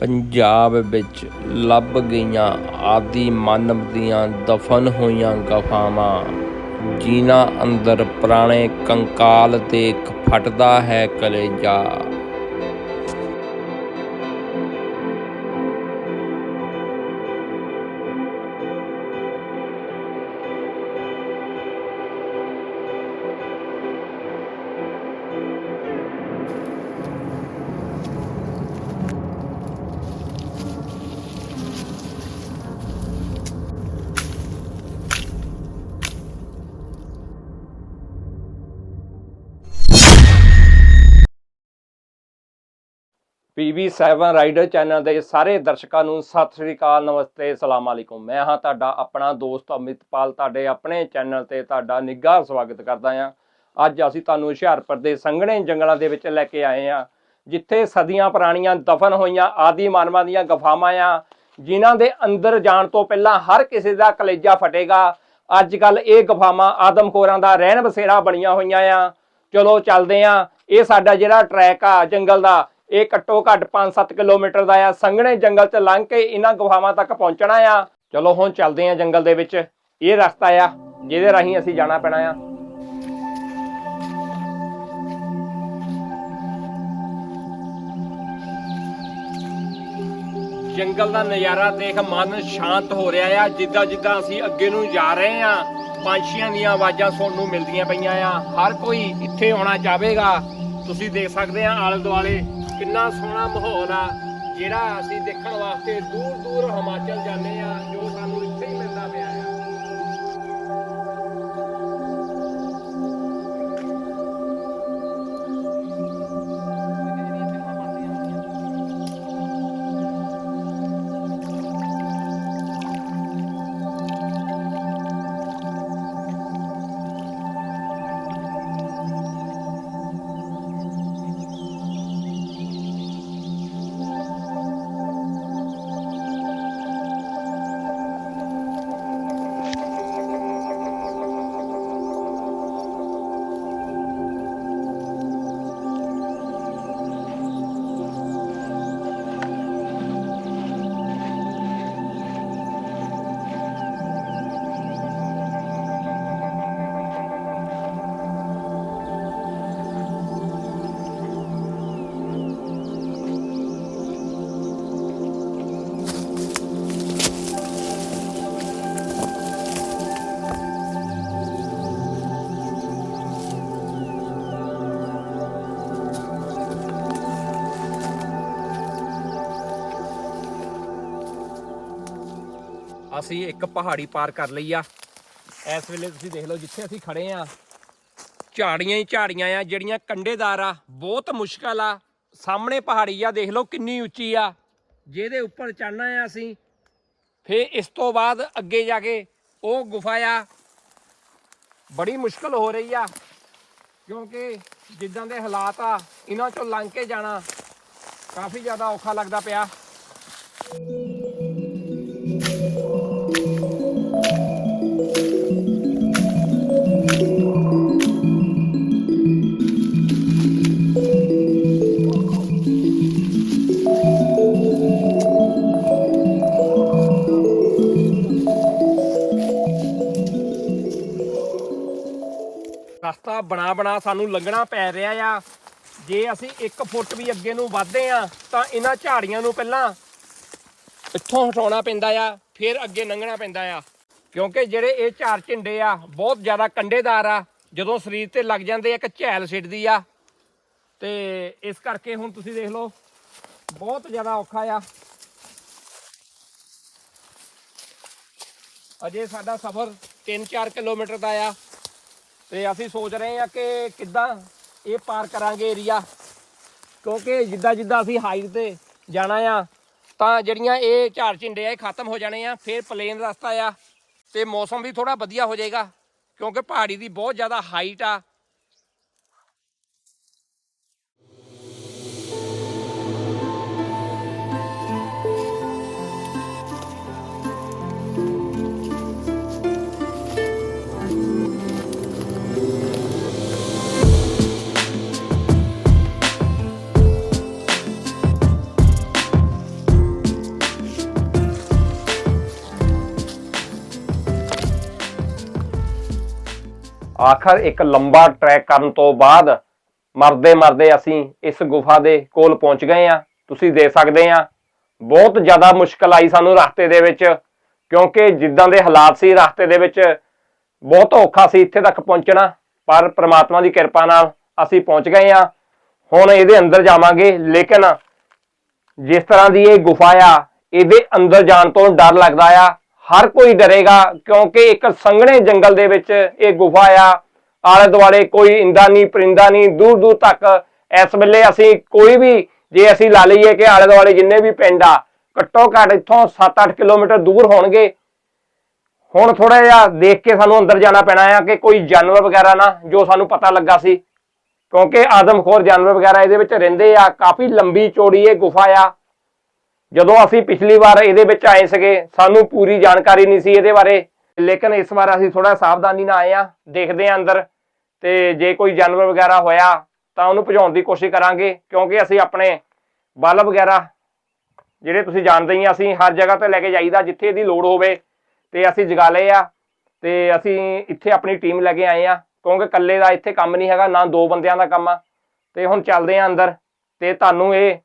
ਪੰਜਾਬ ਵਿੱਚ ਲੱਭ ਗਈਆਂ ਆਦੀ ਮਾਨਵ ਦੀਆਂ ਦਫਨ ਹੋਈਆਂ ਗਫਾਵਾਂ, ਜਿਨ੍ਹਾਂ ਅੰਦਰ ਪੁਰਾਣੇ ਕੰਕਾਲ ਦੇਖ ਫਟਦਾ ਹੈ ਕਲੇਜਾ। PB7 ਰਾਈਡਰ ਚੈਨਲ ਦੇ ਸਾਰੇ ਦਰਸ਼ਕਾਂ ਨੂੰ ਸਤਿ ਸ੍ਰੀ ਅਕਾਲ, ਨਮਸਤੇ, ਸਲਾਮ ਅਲੈਕੁਮ। ਮੈਂ ਹਾਂ ਤੁਹਾਡਾ ਆਪਣਾ ਦੋਸਤ ਅਮਿਤਪਾਲ, ਤੁਹਾਡੇ ਆਪਣੇ ਚੈਨਲ ਤੇ ਤੁਹਾਡਾ ਨਿੱਘਾ ਸਵਾਗਤ ਕਰਦਾ ਹਾਂ। ਅੱਜ ਅਸੀਂ ਤੁਹਾਨੂੰ ਹੁਸ਼ਿਆਰਪੁਰ ਦੇ ਸੰਘਣੇ ਜੰਗਲਾਂ ਦੇ ਵਿੱਚ ਲੈ ਕੇ ਆਏ ਹਾਂ, ਜਿੱਥੇ ਸਦੀਆਂ ਪੁਰਾਣੀਆਂ ਦਫਨ ਹੋਈਆਂ ਆਦੀ ਮਾਨਵਾਂ ਦੀਆਂ ਗੁਫਾਵਾਂ ਆ, ਜਿਨ੍ਹਾਂ ਦੇ ਅੰਦਰ ਜਾਣ ਤੋਂ ਪਹਿਲਾਂ ਹਰ ਕਿਸੇ ਦਾ ਕਲੇਜਾ ਫਟੇਗਾ। ਅੱਜ ਕੱਲ ਇਹ ਗੁਫਾਵਾਂ ਆਦਮਖੋਰਾਂ ਦਾ ਰਹਿਣ ਬਸੇਰਾ ਬਣੀਆਂ ਹੋਈਆਂ ਆ। ਚਲੋ ਚੱਲਦੇ ਆ ਇਹ ਸਾਡਾ ਜਿਹੜਾ ਟਰੈਕ ਆ, ਜੰਗਲ ਦਾ ਇਹ ਘੱਟੋ ਘੱਟ 5-7 ਕਿਲੋਮੀਟਰ ਦਾ ਆ। ਸੰਘਣੇ ਜੰਗਲ ਚ ਲੰਘ ਕੇ ਇਹਨਾਂ ਗੁਫਾਵਾਂ ਤੱਕ ਪਹੁੰਚਣਾ ਆ। ਚਲੋ ਹੁਣ ਚੱਲਦੇ ਆ ਜੰਗਲ ਦੇ ਵਿੱਚ। ਇਹ ਰਸਤਾ ਆ, ਜਿਹਦੇ ਰਾਹੀਂ ਅਸੀਂ ਜਾਣਾ ਪੈਣਾ ਆ। ਜੰਗਲ ਦਾ ਨਜ਼ਾਰਾ ਦੇਖ ਮਨ ਸ਼ਾਂਤ ਹੋ ਰਿਹਾ ਆ। ਜਿੱਦਾਂ ਜਿੱਦਾਂ ਅਸੀਂ ਅੱਗੇ ਨੂੰ ਜਾ ਰਹੇ ਆ, ਪੰਛੀਆਂ ਦੀਆਂ ਆਵਾਜ਼ਾਂ ਸੁਣਨ ਨੂੰ ਮਿਲਦੀਆਂ ਪਈਆਂ ਆ। ਹਰ ਕੋਈ ਇੱਥੇ ਆਉਣਾ ਚਾਹੇਗਾ ਤੁਸੀਂ ਦੇਖ ਸਕਦੇ ਆ ਆਲੇ ਦੁਆਲੇ ਕਿੰਨਾ ਸੋਹਣਾ ਮਾਹੌਲ ਆ, ਜਿਹੜਾ ਅਸੀਂ ਦੇਖਣ ਵਾਸਤੇ ਦੂਰ ਦੂਰ ਹਿਮਾਚਲ ਜਾਂਦੇ ਆ, ਜੋ ਸਾਨੂੰ ਇੱਥੇ ਹੀ ਮਿਲਦਾ ਪਿਆ ਆ। ਅਸੀਂ ਇੱਕ ਪਹਾੜੀ ਪਾਰ ਕਰ ਲਈ ਆ। ਇਸ ਵੇਲੇ ਤੁਸੀਂ ਦੇਖ ਲਓ ਜਿੱਥੇ ਅਸੀਂ ਖੜੇ ਆ। ਝਾੜੀਆਂ ਹੀ ਝਾੜੀਆਂ ਆ, ਜਿਹੜੀਆਂ ਕੰਡੇਦਾਰ ਆ, ਬਹੁਤ ਮੁਸ਼ਕਲ ਆ। ਸਾਹਮਣੇ ਪਹਾੜੀ ਆ, ਦੇਖ ਲਓ ਕਿੰਨੀ ਉੱਚੀ ਆ। ਜਿਹਦੇ ਉੱਪਰ ਚੜਨਾ ਆ ਅਸੀਂ। ਫਿਰ ਇਸ ਤੋਂ ਬਾਅਦ ਅੱਗੇ ਜਾ ਕੇ ਉਹ ਗੁਫਾ ਆ। ਬੜੀ ਮੁਸ਼ਕਲ ਹੋ ਰਹੀ ਆ, ਕਿਉਂਕਿ ਜਿੱਦਾਂ ਦੇ ਹਾਲਾਤ ਆ, ਇਹਨਾਂ ਚੋਂ ਲੰਘ ਕੇ ਜਾਣਾ ਕਾਫੀ ਜ਼ਿਆਦਾ ਔਖਾ ਲੱਗਦਾ ਪਿਆ। ਬਣਾ ਸਾਨੂੰ ਲੰਘਣਾ ਪੈ ਰਿਹਾ ਆ। ਜੇ ਅਸੀਂ 1 ਫੁੱਟ ਵੀ ਅੱਗੇ ਨੂੰ ਵਧਦੇ ਆ, ਤਾਂ ਇਹਨਾਂ ਝਾੜੀਆਂ ਨੂੰ ਪਹਿਲਾਂ ਇੱਥੋਂ ਹਟਾਉਣਾ ਪੈਂਦਾ ਆ, ਫਿਰ ਅੱਗੇ ਲੰਘਣਾ ਪੈਂਦਾ ਆ। ਕਿਉਂਕਿ ਜਿਹੜੇ ਇਹ ਝਾੜ ਝਿੰਡੇ ਆ, ਬਹੁਤ ਜ਼ਿਆਦਾ ਕੰਡੇਦਾਰ ਆ। ਜਦੋਂ ਸਰੀਰ ਤੇ ਲੱਗ ਜਾਂਦੇ ਆ, ਇੱਕ ਝੈਲ ਸਿੱਟਦੀ ਆ। ਤੇ ਇਸ ਕਰਕੇ ਹੁਣ ਤੁਸੀਂ ਦੇਖ ਲਓ, ਬਹੁਤ ਜ਼ਿਆਦਾ ਔਖਾ ਆ। ਅਜੇ ਸਾਡਾ ਸਫ਼ਰ 3-4 ਕਿਲੋਮੀਟਰ ਦਾ ਆ। ਤੇ ਅਸੀਂ ਸੋਚ ਰਹੇ ਹਾਂ ਕਿ ਕਿੱਦਾਂ ਇਹ ਪਾਰ ਕਰਾਂਗੇ ਏਰੀਆ ਕਿਉਂਕਿ ਜਿੱਦਾਂ ਜਿੱਦਾਂ ਅਸੀਂ ਹਾਈਟ ਤੇ ਜਾਣਾ ਆ, ਤਾਂ ਜਿਹੜੀਆਂ ਇਹ ਝਾੜ ਝਿੰਡੇ ਆ, ਇਹ ਖਤਮ ਹੋ ਜਾਣੇ ਆ, ਫਿਰ ਪਲੇਨ ਰਸਤਾ ਆ ਤੇ ਮੌਸਮ ਵੀ ਥੋੜਾ ਵਧੀਆ ਹੋ ਜਾਏਗਾ। ਕਿਉਂਕਿ ਪਹਾੜੀ ਦੀ ਬਹੁਤ ਜ਼ਿਆਦਾ ਹਾਈਟ ਆ ਆਖਰ ਇੱਕ ਲੰਬਾ ਟਰੈਕ ਕਰਨ ਤੋਂ ਬਾਅਦ ਮਰਦੇ ਮਰਦੇ ਅਸੀਂ ਇਸ ਗੁਫਾ ਦੇ ਕੋਲ ਪਹੁੰਚ ਗਏ ਆ ਤੁਸੀਂ ਦੇਖ ਸਕਦੇ ਆ ਬਹੁਤ ਜ਼ਿਆਦਾ ਮੁਸ਼ਕਲ ਆਈ ਸਾਨੂੰ ਰਸਤੇ ਦੇ ਵਿੱਚ, ਕਿਉਂਕਿ ਜਿੱਦਾਂ ਦੇ ਹਾਲਾਤ ਸੀ ਰਸਤੇ ਦੇ ਵਿੱਚ, ਬਹੁਤ ਔਖਾ ਸੀ ਇੱਥੇ ਤੱਕ ਪਹੁੰਚਣਾ, ਪਰ ਪ੍ਰਮਾਤਮਾ ਦੀ ਕਿਰਪਾ ਨਾਲ ਅਸੀਂ ਪਹੁੰਚ ਗਏ ਆ ਹੁਣ ਇਹਦੇ ਅੰਦਰ ਜਾਵਾਂਗੇ, ਲੇਕਿਨ ਜਿਸ ਤਰ੍ਹਾਂ ਦੀ ਇਹ ਗੁਫਾ ਆ, ਇਹਦੇ ਅੰਦਰ ਜਾਣ ਤੋਂ ਡਰ ਲੱਗਦਾ ਆ। ਹਰ ਕੋਈ ਡਰੇਗਾ, ਕਿਉਂਕਿ ਇੱਕ ਸੰਘਣੇ ਜੰਗਲ ਦੇ ਵਿੱਚ ਇਹ ਗੁਫਾ ਆ। ਆਲੇ ਦੁਆਲੇ ਕੋਈ ਇੰਦਾ ਨਹੀਂ, ਪਰਿੰਦਾ ਨਹੀਂ, ਦੂਰ ਦੂਰ ਤੱਕ ਇਸ ਵੇਲੇ ਅਸੀਂ ਕੋਈ ਵੀ, ਜੇ ਅਸੀਂ ਲਾ ਲਈਏ ਕਿ ਆਲੇ ਦੁਆਲੇ ਜਿੰਨੇ ਵੀ ਪਿੰਡ ਆ, ਘੱਟੋ ਘੱਟ ਇੱਥੋਂ 7-8 ਕਿਲੋਮੀਟਰ ਦੂਰ ਹੋਣਗੇ। ਹੁਣ ਥੋੜਾ ਜਿਹਾ ਦੇਖ ਕੇ ਸਾਨੂੰ ਅੰਦਰ ਜਾਣਾ ਪੈਣਾ ਆ ਕਿ ਕੋਈ ਜਾਨਵਰ ਵਗੈਰਾ ਨਾ, ਜੋ ਸਾਨੂੰ ਪਤਾ ਲੱਗਾ ਸੀ। ਕਿਉਂਕਿ ਆਦਮਖੋਰ ਜਾਨਵਰ ਵਗੈਰਾ ਇਹਦੇ ਵਿੱਚ ਰਹਿੰਦੇ ਆ। ਕਾਫੀ ਲੰਬੀ ਚੌੜੀ ਇਹ ਗੁਫਾ ਆ। ਜਦੋਂ ਅਸੀਂ ਪਿਛਲੀ ਵਾਰ ਇਹਦੇ ਵਿੱਚ ਆਏ ਸੀਗੇ, ਸਾਨੂੰ ਪੂਰੀ ਜਾਣਕਾਰੀ ਨਹੀਂ ਸੀ ਇਹਦੇ ਬਾਰੇ। ਲੇਕਿਨ ਇਸ ਵਾਰ ਅਸੀਂ ਥੋੜਾ ਸਾਵਧਾਨੀ ਨਾਲ ਆਏ ਆ ਦੇਖਦੇ ਆ ਅੰਦਰ। ਤੇ ਜੇ ਕੋਈ ਜਾਨਵਰ ਵਗੈਰਾ ਹੋਇਆ, ਤਾਂ ਉਹਨੂੰ ਭਜਾਉਣ ਦੀ ਕੋਸ਼ਿਸ਼ ਕਰਾਂਗੇ, ਕਿਉਂਕਿ ਅਸੀਂ ਆਪਣੇ ਬਲ ਵਗੈਰਾ, ਜਿਹੜੇ ਤੁਸੀਂ ਜਾਣਦੇ ਹੀ ਆ, ਅਸੀਂ ਹਰ ਜਗ੍ਹਾ ਤੇ ਲੈ ਕੇ ਜਾਈਦਾ, ਜਿੱਥੇ ਇਹਦੀ ਲੋੜ ਹੋਵੇ, ਤੇ ਅਸੀਂ ਜਗਾ ਲਏ ਆ। ਤੇ ਅਸੀਂ ਇੱਥੇ ਆਪਣੀ ਟੀਮ ਲੈ ਕੇ ਆਏ ਆ, ਕਿਉਂਕਿ ਇਕੱਲੇ ਦਾ ਇੱਥੇ ਕੰਮ ਨਹੀਂ ਹੈਗਾ, ਨਾ ਦੋ ਬੰਦਿਆਂ ਦਾ ਕੰਮ ਆ। ਤੇ ਹੁਣ ਚੱਲਦੇ ਆ ਅੰਦਰ, ਤੇ ਤੁਹਾਨੂੰ ਇਹ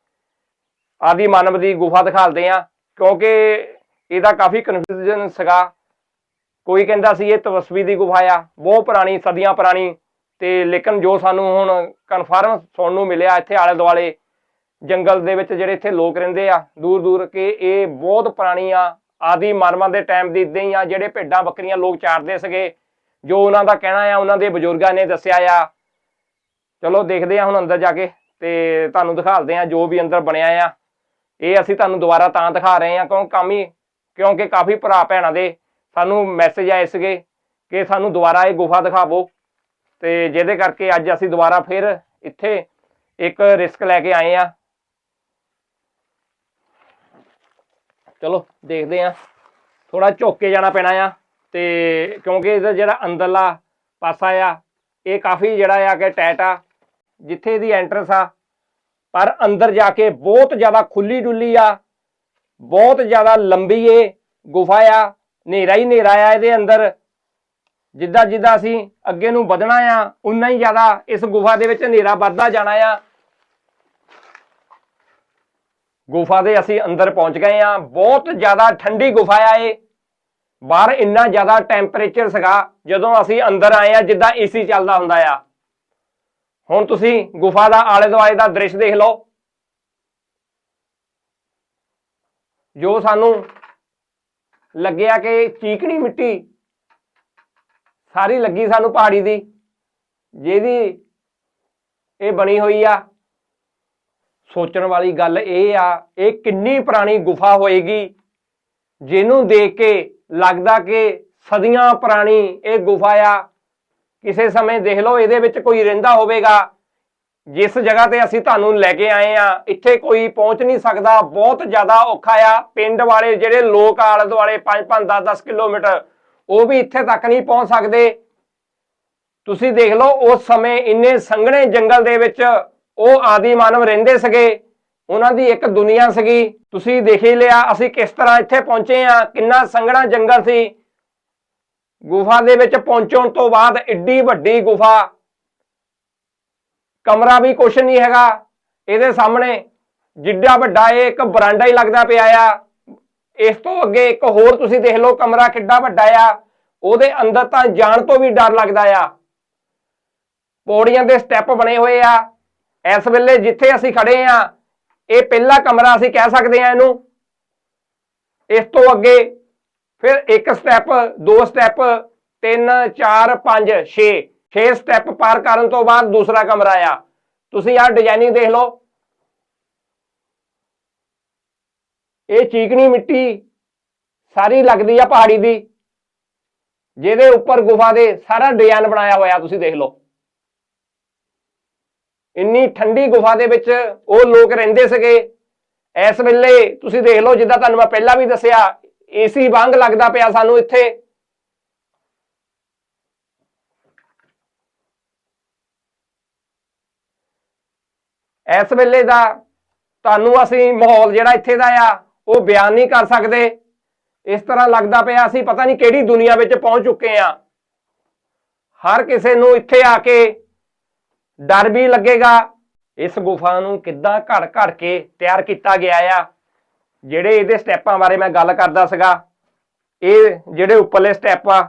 ਆਦੀ ਮਾਨਵ ਦੀ ਗੁਫਾ ਦਿਖਾਲਦੇ ਆ ਕਿਉਂਕਿ ਇਹਦਾ ਕਾਫੀ ਕਨਫਿਊਜ਼ਨ ਸੀਗਾ। ਕੋਈ ਕਹਿੰਦਾ ਸੀ ਇਹ ਤਪਸਵੀ ਦੀ ਗੁਫਾ ਆ, ਬਹੁਤ ਪੁਰਾਣੀ, ਸਦੀਆਂ ਪੁਰਾਣੀ, ਤੇ ਲੇਕਿਨ ਜੋ ਸਾਨੂੰ ਹੁਣ ਕਨਫਰਮ ਸੁਣਨ ਨੂੰ ਮਿਲਿਆ ਇੱਥੇ ਆਲੇ ਦੁਆਲੇ ਜੰਗਲ ਦੇ ਵਿੱਚ ਜਿਹੜੇ ਇੱਥੇ ਲੋਕ ਰਹਿੰਦੇ ਆ, ਦੂਰ ਦੂਰ ਕਿ ਇਹ ਬਹੁਤ ਪੁਰਾਣੀ ਆ ਆਦੀ ਮਾਨਵਾਂ ਦੇ ਟਾਈਮ ਦੀ ਇਦਾਂ ਹੀ ਆ, ਜਿਹੜੇ ਭੇਡਾਂ ਬੱਕਰੀਆਂ ਲੋਕ ਚਾਰਦੇ ਸੀਗੇ, ਜੋ ਉਹਨਾਂ ਦਾ ਕਹਿਣਾ ਆ, ਉਹਨਾਂ ਦੇ ਬਜ਼ੁਰਗਾਂ ਨੇ ਦੱਸਿਆ ਆ। ਚਲੋ ਦੇਖਦੇ ਆ ਹੁਣ ਅੰਦਰ ਜਾ ਕੇ, ਤੇ ਤੁਹਾਨੂੰ ਦਿਖਾਲਦੇ ਆ ਜੋ ਵੀ ਅੰਦਰ ਬਣਿਆ ਆ। ਇਹ ਅਸੀਂ ਤੁਹਾਨੂੰ ਦੁਬਾਰਾ ਤਾਂ ਦਿਖਾ ਰਹੇ ਹਾਂ, ਕਿਉਂ ਕੰਮ? ਹੀ ਕਿਉਂਕਿ ਕਾਫੀ ਭਰਾ ਭੈਣਾਂ ਦੇ ਸਾਨੂੰ ਮੈਸੇਜ ਆਏ ਸੀਗੇ ਕਿ ਸਾਨੂੰ ਦੁਬਾਰਾ ਇਹ ਗੁਫਾ ਦਿਖਾਵੋ। ਤੇ ਜਿਹਦੇ ਕਰਕੇ ਅੱਜ ਅਸੀਂ ਦੁਬਾਰਾ ਫਿਰ ਇੱਥੇ ਇੱਕ ਰਿਸਕ ਲੈ ਕੇ ਆਏ ਆ ਚਲੋ, ਦੇਖਦੇ ਆ ਥੋੜਾ ਝੁੱਕ ਕੇ ਜਾਣਾ ਪੈਣਾ ਆ ਤੇ ਕਿਉਂਕਿ ਇਹਦਾ ਜਿਹੜਾ ਅੰਦਰਲਾ ਪਾਸਾ ਆ, ਇਹ ਕਾਫੀ ਜਿਹੜਾ ਆ ਕਿ ਟੈਟ ਆ। ਜਿੱਥੇ ਇਹਦੀ ਐਂਟਰਸ ਆ ਪਰ ਅੰਦਰ ਜਾ ਕੇ ਬਹੁਤ ਜ਼ਿਆਦਾ ਖੁੱਲੀ ਡੁੱਲੀ ਆ, ਬਹੁਤ ਜ਼ਿਆਦਾ ਲੰਬੀ ਇਹ ਗੁਫਾ ਆ, ਹਨੇਰਾ ਹੀ ਹਨੇਰਾ ਆ ਇਹਦੇ ਅੰਦਰ। ਜਿੱਦਾਂ ਜਿੱਦਾਂ ਅਸੀਂ ਅੱਗੇ ਨੂੰ ਵਧਣਾ ਆ, ਉਨਾ ਹੀ ਜ਼ਿਆਦਾ ਇਸ ਗੁਫਾ ਦੇ ਵਿੱਚ ਹਨੇਰਾ ਵੱਧਦਾ ਜਾਣਾ ਆ। ਗੁਫਾ ਦੇ ਅਸੀਂ ਅੰਦਰ ਪਹੁੰਚ ਗਏ ਆ, ਬਹੁਤ ਜ਼ਿਆਦਾ ਠੰਡੀ ਗੁਫਾ ਆ ਇਹ। ਬਾਹਰ ਇੰਨਾ ਜ਼ਿਆਦਾ ਟੈਂਪਰੇਚਰ ਸੀਗਾ, ਜਦੋਂ ਅਸੀਂ ਅੰਦਰ ਆਏ ਆ, ਜਿੱਦਾਂ ਏਸੀ ਚੱਲਦਾ ਹੁੰਦਾ ਆ। ਹੁਣ ਤੁਸੀਂ ਗੁਫਾ ਦਾ ਆਲੇ ਦੁਆਲੇ ਦਾ ਦ੍ਰਿਸ਼ ਦੇਖ ਲਓ। ਜੋ ਸਾਨੂੰ ਲੱਗਿਆ ਕਿ ਚੀਕਣੀ ਮਿੱਟੀ ਸਾਰੀ ਲੱਗੀ ਸਾਨੂੰ ਪਹਾੜੀ ਦੀ, ਜਿਹਦੀ ਇਹ ਬਣੀ ਹੋਈ ਆ, ਸੋਚਣ ਵਾਲੀ ਗੱਲ ਇਹ ਆ, ਇਹ ਕਿੰਨੀ ਪੁਰਾਣੀ ਗੁਫਾ ਹੋਏਗੀ, ਜਿਹਨੂੰ ਦੇਖ ਕੇ ਲੱਗਦਾ ਕਿ ਸਦੀਆਂ ਪੁਰਾਣੀ ਇਹ ਗੁਫਾ ਆ ਕਿਸੇ ਸਮੇਂ ਦੇਖ ਲਓ, ਇਹਦੇ ਵਿੱਚ ਕੋਈ ਰਹਿੰਦਾ ਹੋਵੇਗਾ। ਜਿਸ ਜਗ੍ਹਾ ਤੇ ਅਸੀਂ ਤੁਹਾਨੂੰ ਲੈ ਕੇ ਆਏ ਆ ਇੱਥੇ ਕੋਈ ਪਹੁੰਚ ਨਹੀਂ ਸਕਦਾ। ਬਹੁਤ ਜ਼ਿਆਦਾ ਔਖਾ ਆ। ਪਿੰਡ ਵਾਲੇ ਜਿਹੜੇ ਲੋਕ ਆਲੇ ਦੁਆਲੇ 5-5 10-10 ਕਿਲੋਮੀਟਰ, ਉਹ ਵੀ ਇੱਥੇ ਤੱਕ ਨਹੀਂ ਪਹੁੰਚ ਸਕਦੇ। ਤੁਸੀਂ ਦੇਖ ਲਓ, ਉਸ ਸਮੇਂ ਇੰਨੇ ਸੰਘਣੇ ਜੰਗਲ ਦੇ ਵਿੱਚ ਉਹ ਆਦੀ ਮਾਨਵ ਰਹਿੰਦੇ ਸਗੇ। ਉਹਨਾਂ ਦੀ ਇੱਕ ਦੁਨੀਆ ਸੀਗੀ। ਤੁਸੀਂ ਦੇਖ ਹੀ ਲਿਆ, ਅਸੀਂ ਕਿਸ ਤਰ੍ਹਾਂ ਇੱਥੇ ਪਹੁੰਚੇ ਆ ਕਿੰਨਾ ਸੰਘਣਾ ਜੰਗਲ ਸੀ। ਗੁਫਾ ਦੇ ਵਿੱਚ ਪਹੁੰਚਣ ਤੋਂ ਬਾਅਦ ਏਡੀ ਵੱਡੀ ਗੁਫਾ। ਕਮਰਾ ਵੀ ਕੁਛ ਨਹੀਂ ਹੈਗਾ। ਇਹਦੇ ਸਾਹਮਣੇ ਜਿੱਡਾ ਵੱਡਾ ਇਹ ਇੱਕ ਬਰਾਂਡਾ ਹੀ ਲੱਗਦਾ ਪਿਆ ਆ। ਇਸ ਤੋਂ ਅੱਗੇ ਇੱਕ ਹੋਰ ਤੁਸੀਂ ਦੇਖ ਲਓ ਕਮਰਾ ਕਿੱਡਾ ਵੱਡਾ ਆ। ਉਹਦੇ ਅੰਦਰ ਤਾਂ ਜਾਣ ਤੋਂ ਵੀ ਡਰ ਲੱਗਦਾ ਆ। ਪੌੜੀਆਂ ਦੇ ਸਟੈਪ ਬਣੇ ਹੋਏ ਆ। ਇਸ ਵੇਲੇ ਜਿੱਥੇ ਅਸੀਂ ਖੜੇ ਆ, ਇਹ ਪਹਿਲਾ ਕਮਰਾ ਅਸੀਂ ਕਹਿ ਸਕਦੇ ਆ ਇਹਨੂੰ। ਇਸ ਤੋਂ ਅੱਗੇ ਫਿਰ ਇੱਕ ਸਟੈਪ ਦੋ ਸਟੈਪ 3 4 5 6 6 ਸਟੈਪ ਪਾਰ ਕਰਨ ਤੋਂ ਬਾਅਦ ਦੂਸਰਾ ਕਮਰਾ ਆ। ਤੁਸੀਂ ਆਹ ਡਿਜ਼ਾਈਨਿੰਗ ਦੇਖ ਲਓ। ਇਹ ਚੀਕਣੀ ਮਿੱਟੀ ਸਾਰੀ ਲੱਗਦੀ ਆ ਪਹਾੜੀ ਦੀ। ਜਿਹਦੇ ਉੱਪਰ ਗੁਫਾ ਦੇ ਸਾਰਾ ਡਿਜ਼ਾਈਨ ਬਣਾਇਆ ਹੋਇਆ, ਤੁਸੀਂ ਦੇਖ ਲਓ। ਇੰਨੀ ਠੰਡੀ ਗੁਫਾ ਦੇ ਵਿੱਚ ਉਹ ਲੋਕ ਰਹਿੰਦੇ ਸੀਗੇ। ਇਸ ਵੇਲੇ ਤੁਸੀਂ ਦੇਖ ਲਓ, ਜਿੱਦਾਂ ਤੁਹਾਨੂੰ ਮੈਂ ਪਹਿਲਾਂ ਵੀ ਦੱਸਿਆ ਏਸੀ ਵਾਂਗ ਲੱਗਦਾ ਪਿਆ ਸਾਨੂੰ ਇੱਥੇ। ਇਸ ਵੇਲੇ ਦਾ ਤੁਹਾਨੂੰ ਅਸੀਂ ਮਾਹੌਲ ਜਿਹੜਾ ਇੱਥੇ ਦਾ ਆ, ਉਹ ਬਿਆਨ ਨਹੀਂ ਕਰ ਸਕਦੇ। ਇਸ ਤਰ੍ਹਾਂ ਲੱਗਦਾ ਪਿਆ ਅਸੀਂ ਪਤਾ ਨਹੀਂ ਕਿਹੜੀ ਦੁਨੀਆ ਵਿੱਚ ਪਹੁੰਚ ਚੁੱਕੇ ਆ ਹਰ ਕਿਸੇ ਨੂੰ ਇੱਥੇ ਆ ਕੇ ਡਰ ਵੀ ਲੱਗੇਗਾ। ਇਸ ਗੁਫਾ ਨੂੰ ਕਿੱਦਾਂ ਘੜ ਘੜ ਕੇ ਤਿਆਰ ਕੀਤਾ ਗਿਆ ਆ? ਜਿਹੜੇ ਇਹਦੇ ਸਟੈਪਾਂ ਬਾਰੇ ਮੈਂ ਗੱਲ ਕਰਦਾ ਸੀਗਾ, ਇਹ ਜਿਹੜੇ ਉੱਪਰਲੇ ਸਟੈਪ ਆ,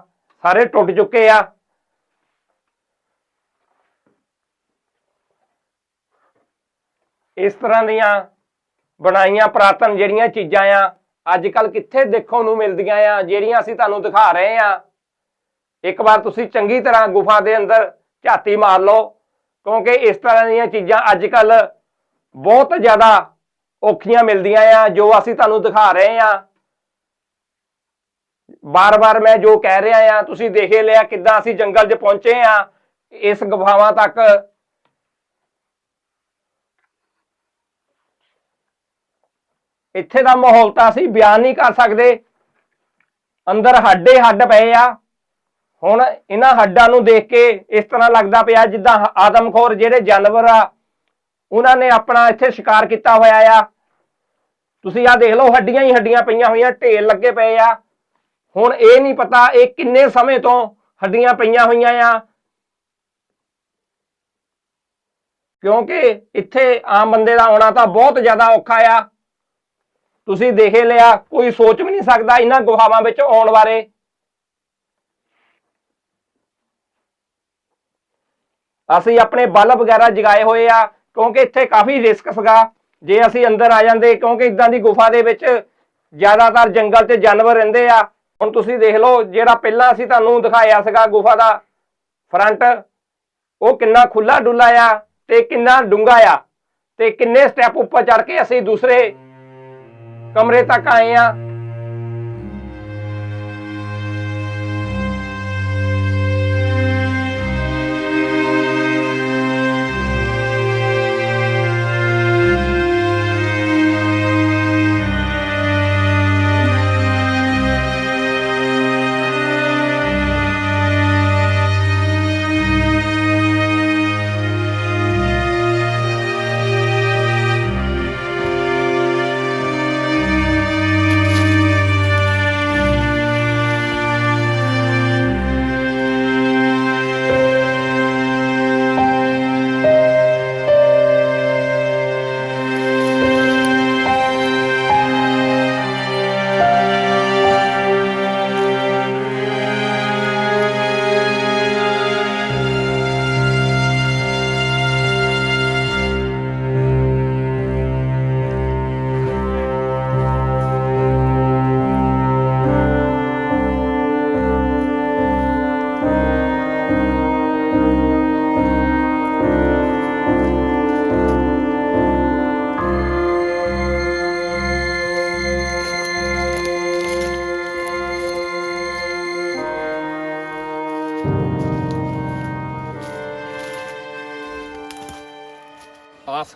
ਸਾਰੇ ਟੁੱਟ ਚੁੱਕੇ ਆ। ਇਸ ਤਰ੍ਹਾਂ ਦੀਆਂ ਬਣਾਈਆਂ ਪ੍ਰਾਤਨ ਜਿਹੜੀਆਂ ਚੀਜ਼ਾਂ ਆ ਅੱਜ ਕੱਲ ਕਿੱਥੇ ਦੇਖਣ ਨੂੰ ਮਿਲਦੀਆਂ ਆ, ਜਿਹੜੀਆਂ ਅਸੀਂ ਤੁਹਾਨੂੰ ਦਿਖਾ ਰਹੇ ਆ। ਇੱਕ ਵਾਰ ਤੁਸੀਂ ਚੰਗੀ ਤਰ੍ਹਾਂ ਗੁਫਾ ਦੇ ਅੰਦਰ ਝਾਤੀ ਮਾਰ ਲਓ, ਕਿਉਂਕਿ ਇਸ ਤਰ੍ਹਾਂ ਦੀਆਂ ਚੀਜ਼ਾਂ ਅੱਜ ਕੱਲ ਬਹੁਤ ਜ਼ਿਆਦਾ ਔਖੀਆਂ ਮਿਲਦੀਆਂ ਆ, ਜੋ ਅਸੀਂ ਤੁਹਾਨੂੰ ਦਿਖਾ ਰਹੇ ਆ। ਬਾਰ-ਬਾਰ ਮੈਂ ਜੋ ਕਹਿ ਰਿਹਾ ਆ, ਤੁਸੀਂ ਦੇਖੇ ਲਿਆ ਕਿੱਦਾਂ ਅਸੀਂ ਜੰਗਲ 'ਚ ਪਹੁੰਚੇ ਆ, ਇਸ ਗੁਫਾਵਾਂ ਤੱਕ। ਇੱਥੇ ਦਾ ਮਾਹੌਲ ਤਾਂ ਅਸੀਂ ਬਿਆਨ ਨਹੀਂ ਕਰ ਸਕਦੇ। ਅੰਦਰ ਹੱਡੇ ਹੱਡ ਪਏ ਆ। ਹੁਣ ਇਹਨਾਂ ਹੱਡਾਂ ਨੂੰ ਦੇਖ ਕੇ ਇਸ ਤਰ੍ਹਾਂ ਲੱਗਦਾ ਪਿਆ ਜਿੱਦਾਂ ਹ- ਆਦਮਖੋਰ ਜਿਹੜੇ ਜਾਨਵਰ ਆ, ਉਹਨਾਂ ਨੇ ਆਪਣਾ ਇੱਥੇ ਸ਼ਿਕਾਰ ਕੀਤਾ ਹੋਇਆ ਆ। ਤੁਸੀਂ ਆ ਦੇਖ ਲਓ, ਹੱਡੀਆਂ ਹੀ ਹੱਡੀਆਂ ਪਈਆਂ ਹੋਈਆਂ ਢੇਰ ਲੱਗੇ ਪਏ ਆ। ਹੁਣ ਇਹ ਨਹੀਂ ਪਤਾ ਇਹ ਕਿੰਨੇ ਸਮੇਂ ਤੋਂ ਹੱਡੀਆਂ ਪਈਆਂ ਹੋਈਆਂ ਆ। ਕਿਉਂਕਿ ਇੱਥੇ ਆਮ ਬੰਦੇ ਦਾ ਆਉਣਾ ਤਾਂ ਬਹੁਤ ਜ਼ਿਆਦਾ ਔਖਾ ਆ। ਤੁਸੀਂ ਦੇਖੇ ਲਿਆ, ਕੋਈ ਸੋਚ ਵੀ ਨਹੀਂ ਸਕਦਾ ਇਹਨਾਂ ਗੁਹਾਵਾਂ ਵਿੱਚ ਆਉਣ ਬਾਰੇ। ਅਸੀਂ ਆਪਣੇ ਬਲਬ ਵਗੈਰਾ ਜਗਾਏ ਹੋਏ ਆ, ਕਿਉਂਕਿ ਇੱਥੇ ਕਾਫੀ ਰਿਸਕ ਸੀਗਾ ਜੇ ਅਸੀਂ ਅੰਦਰ ਆ ਜਾਂਦੇ, ਕਿਉਂਕਿ ਇਦਾਂ ਦੀ ਗੁਫਾ ਦੇ ਵਿੱਚ ਜ਼ਿਆਦਾਤਰ ਜੰਗਲ 'ਚ ਜਾਨਵਰ ਰਹਿੰਦੇ ਆ। ਹੁਣ ਤੁਸੀਂ ਦੇਖ ਲਓ, ਜਿਹੜਾ ਪਹਿਲਾਂ ਅਸੀਂ ਤੁਹਾਨੂੰ ਦਿਖਾਇਆ ਸੀਗਾ ਗੁਫਾ ਦਾ ਫਰੰਟ, ਉਹ ਕਿੰਨਾ ਖੁੱਲਾ ਡੁੱਲਾ ਆ ਤੇ ਕਿੰਨਾ ਡੂੰਘਾ ਆ ਤੇ ਕਿੰਨੇ ਸਟੈਪ ਉੱਪਰ ਚੜ ਕੇ ਅਸੀਂ ਦੂਸਰੇ ਕਮਰੇ ਤੱਕ ਆਏ ਆ।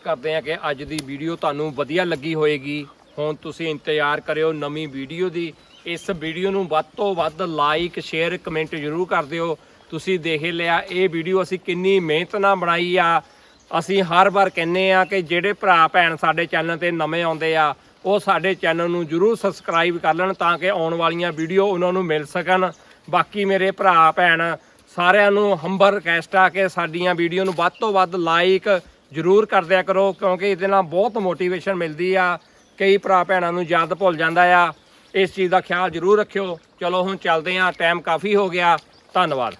ਕਰਦੇ ਹਾਂ ਕਿ ਅੱਜ ਦੀ ਵੀਡੀਓ ਤੁਹਾਨੂੰ ਵਧੀਆ ਲੱਗੀ ਹੋਏਗੀ। ਹੁਣ ਤੁਸੀਂ ਇੰਤਜ਼ਾਰ ਕਰਿਓ ਨਵੀਂ ਵੀਡੀਓ ਦੀ। ਇਸ ਵੀਡੀਓ ਨੂੰ ਵੱਧ ਤੋਂ ਵੱਧ ਲਾਈਕ, ਸ਼ੇਅਰ, ਕਮੈਂਟ ਜ਼ਰੂਰ ਕਰ ਦਿਓ। ਤੁਸੀਂ ਦੇਖ ਲਿਆ, ਇਹ ਵੀਡੀਓ ਅਸੀਂ ਕਿੰਨੀ ਮਿਹਨਤ ਨਾਲ ਬਣਾਈ ਆ। ਅਸੀਂ ਹਰ ਵਾਰ ਕਹਿੰਨੇ ਆ ਕਿ ਜਿਹੜੇ ਭਰਾ ਭੈਣ ਸਾਡੇ ਚੈਨਲ ਤੇ ਨਵੇਂ ਆਉਂਦੇ ਆ, ਉਹ ਸਾਡੇ ਚੈਨਲ ਨੂੰ ਜਰੂਰ ਸਬਸਕ੍ਰਾਈਬ ਕਰ ਲੈਣ ਤਾਂ ਕਿ ਆਉਣ ਵਾਲੀਆਂ ਵੀਡੀਓ ਉਹਨਾਂ ਨੂੰ ਮਿਲ ਸਕਣ। ਬਾਕੀ ਮੇਰੇ ਭਰਾ, ਭੈਣ ਸਾਰਿਆਂ ਨੂੰ ਹੰਬਰ ਰਿਕਵੈਸਟ ਆ ਕਿ ਸਾਡੀਆਂ ਵੀਡੀਓ ਨੂੰ ਵੱਧ ਤੋਂ ਵੱਧ ਲਾਈਕ ਜਰੂਰ ਕਰਦਿਆ ਕਰੋ, ਕਿਉਂਕਿ ਇਹਦੇ ਨਾਲ ਬਹੁਤ ਮੋਟੀਵੇਸ਼ਨ ਮਿਲਦੀ ਆ, ਕਈ ਭਰਾ ਭੈਣਾਂ ਨੂੰ ਯਾਦ ਭੁੱਲ ਜਾਂਦਾ ਆ। ਇਸ ਚੀਜ਼ ਦਾ ਖਿਆਲ ਜਰੂਰ ਰੱਖਿਓ। ਚਲੋ ਹੁਣ ਚੱਲਦੇ ਆ ਟਾਈਮ ਕਾਫੀ ਹੋ ਗਿਆ। ਧੰਨਵਾਦ।